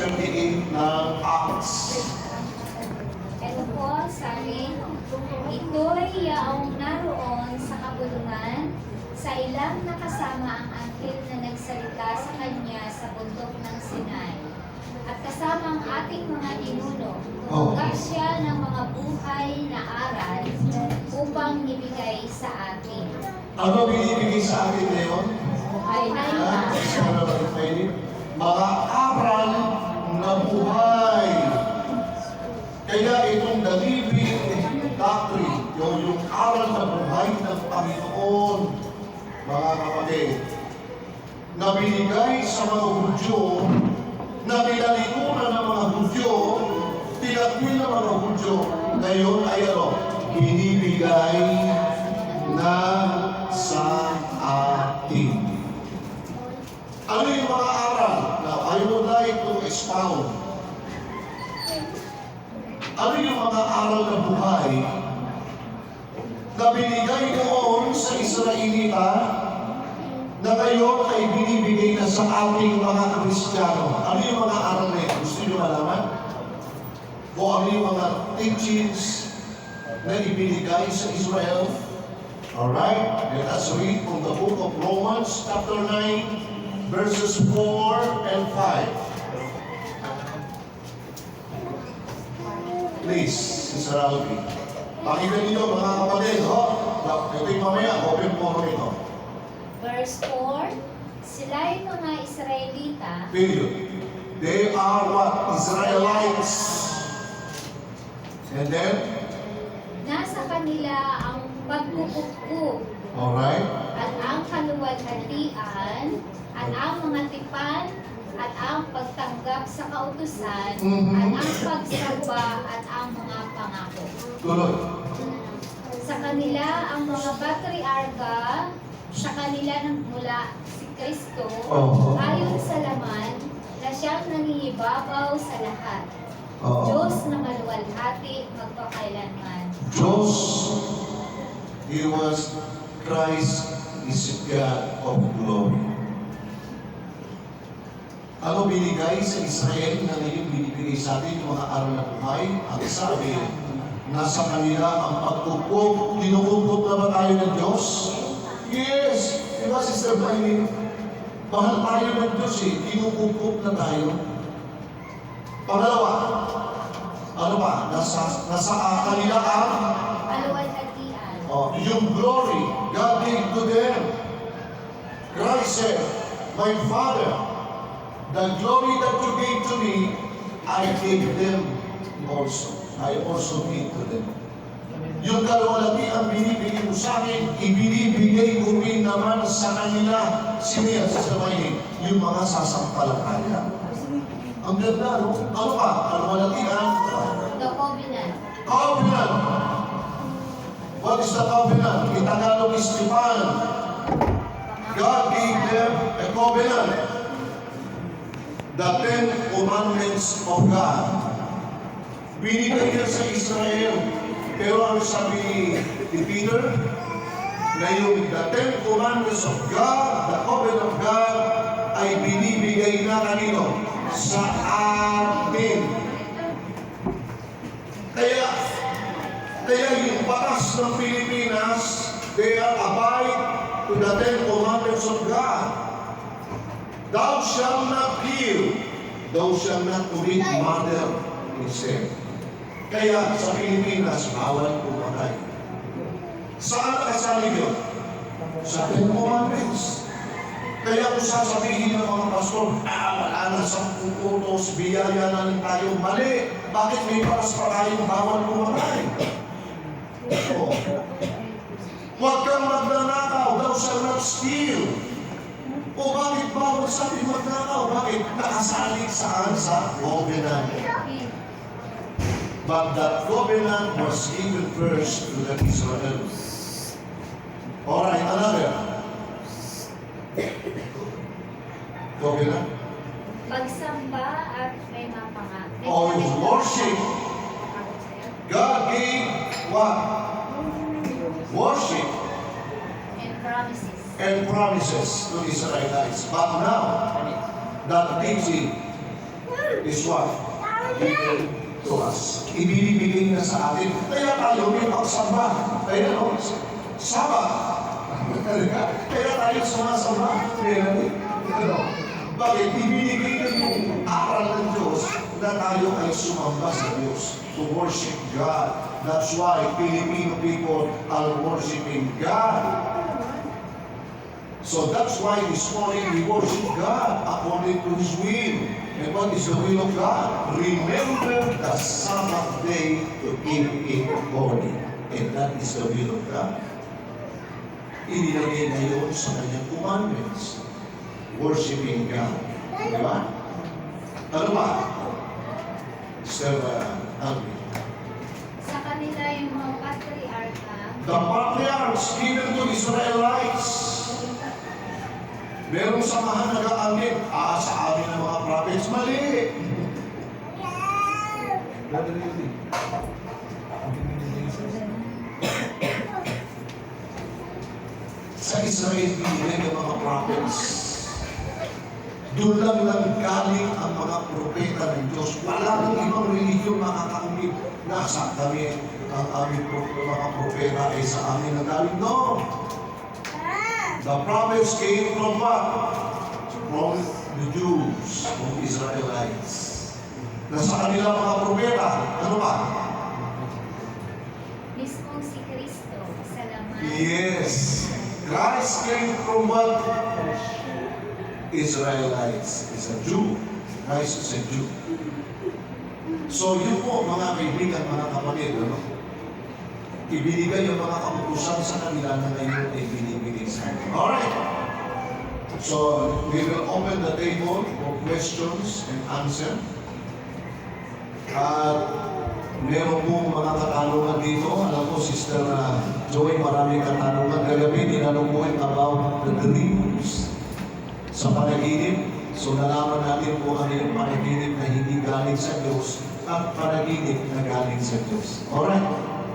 28 ng Acts. Ito po, sabi, ito'y yaong naroon sa kabulungan, sa ilang nakasama ang anghel na nagsalita sa kanya sa bundok ng Sinai. At kasama ang ating mga ninuno, Oh. tumugak siya ng mga buhay na aral upang ibigay sa atin. Ano binibigay sa atin ngayon? Ay ito? Mga aral na binigay sa mga Hudyo, na pinalikuran ng mga Hudyo, tinatwil ng mga Hudyo, ngayon ay ano, binibigay na sa atin. Ano yung mga aral? Now, I would like to expound. Ano yung mga aral na buhay na binigay noon sa Israelita na ngayon ay binibigay na sa ating mga Kristiyano? Ano yung mga aral na yun? Gusto nyo malaman? Kung ano yung mga teachings na ibinigay sa Israel? Alright, let us read from the book of Romans, chapter 9, verses 4 and 5. Please, Sister Alvin. Pakinggan niyo mga kapatid, ho? Ito yung mamaya, open forum ito. Verse 4, sila'y mga Israelita Period. They are what? Israelites. And then, Nasa kanila ang pagkukupkub alright, at ang kaluwalhatian at ang mga tipan at ang pagtanggap sa kautusan Mhm. at ang pagsamba at ang mga pangako. tuloy. Sa kanila ang mga patriarka, sa kanila nang Kristo, Oo. ayon sa laman na siyang nangingibabaw sa lahat. Oo. Diyos na maluwalhati magpakailanman. Diyos, He was Christ is God of glory. Ano binigay sa Israel na ngayon binibigay sa atin yung mga aral na buhay? Ang sabi, nasa kanila ang pagkukop. Kinukupot na ba tayo ng Diyos? Yes! Di ba, Sister Blaine? Mahal tayo ng Diyos eh. Kinukupot na tayo. Pangalawa, ano ba? Nasa, nasa ah, kanila ang Kaluwalhatian. Oh, yung glory God gave to them. Christ said, My Father, the glory that you gave to me, I gave them also. I also gave to them. Yung kalawalati ang binibigay mo sa akin, ibinibigay ko rin naman sa kanila. Sino yan sa sabay Yung mga sasampalataya. Ang ganda, no? Ano pa? Kalawalati ang The Covenant. covenant. What is the covenant? In Tagalog is Tipan. God gave them a covenant. The Ten Commandments of God. Binigay yan sa Israel. Pero ang sabi ni Peter, na yung the Ten Commandments of God, the covenant of God, ay binibigay na kanino? Sa atin. Kaya, kaya yung batas ng Pilipinas, they are abide to the Ten Commandments of God. Thou shalt not kill. Thou shalt not commit murder in sin. Kaya sa Pilipinas, bawal pumatay. Saan nakasali yun? Sa Ten Commandments. Kaya kung sasabihin ng mga pastor, ah, wala na sa utos, biyaya na lang tayo. Mali. Bakit may paras pa tayong bawal pumatay? Oo. Huwag kang magnanakaw, thou shalt not steal. O bakit bawal sa atin? Bakit? Nakasali saan sa covenant. But that covenant was given first to the Israelites. Alright, another. Covenant. Pagsamba at may mga pangako. Or worship. God gave what? Worship And promises. and promises to Israelites. But now, that teaching is what? To us. Ibibigay na sa atin. Kaya tayo may pagsamba. Kaya no, saba. Kaya tayo sumasamba. Kaya ano, bakit? Ibinigay na yung aral ng Diyos na tayo ay sumamba sa Diyos to worship God. That's why Filipino people are worshiping God. So that's why this morning we worship God according to His will. And what is the will of God? Remember the Sabbath day to keep it holy. And that is the will of God. Inilagay na yun sa kanyang commandments. Worshiping God. Di ba? Ano ba? Sir uh, Alvin. Sa kanila yung mga patriarka, The patriarchs given to Israelites. Merong samahan nag-aalip. Ah, sa amin ng mga prophets, mali. Sa Israel, binigay ng mga prophets. Doon lang lang galing ang mga propeta ng Diyos. Wala nang ibang religiyon makakaumit. Nasa kami ang aming mga propeta ay sa amin na galing. No! The prophets came from what? From the Jews, from Israelites. Nasa kanila mga propeta. Ano ba? mismong si Kristo, sa laman. Yes. Christ came from what? Israelites. Is a Jew. Christ is a Jew. So yun po mga kaibigan, mga kapatid, ano? Ibinigay yung mga kaputusan sa kanila na ngayon ay binibigay sa atin. Alright. So we will open the table for questions and answer. At meron po mga katanungan dito. Alam ko, Sister uh, Joy, maraming katanungan. Kagabi, tinanong mo about the dreams sa panaginip. So nalaman natin kung ano yung panaginip na hindi galing sa Diyos at panaginip na galing sa Diyos. Alright?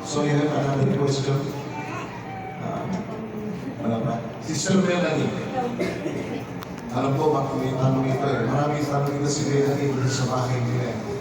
So you have another question? Uh? Sister Melanie. Alam ko, may tanong ito eh. Maraming tanong ito si Melanie sa bahay nila. eh.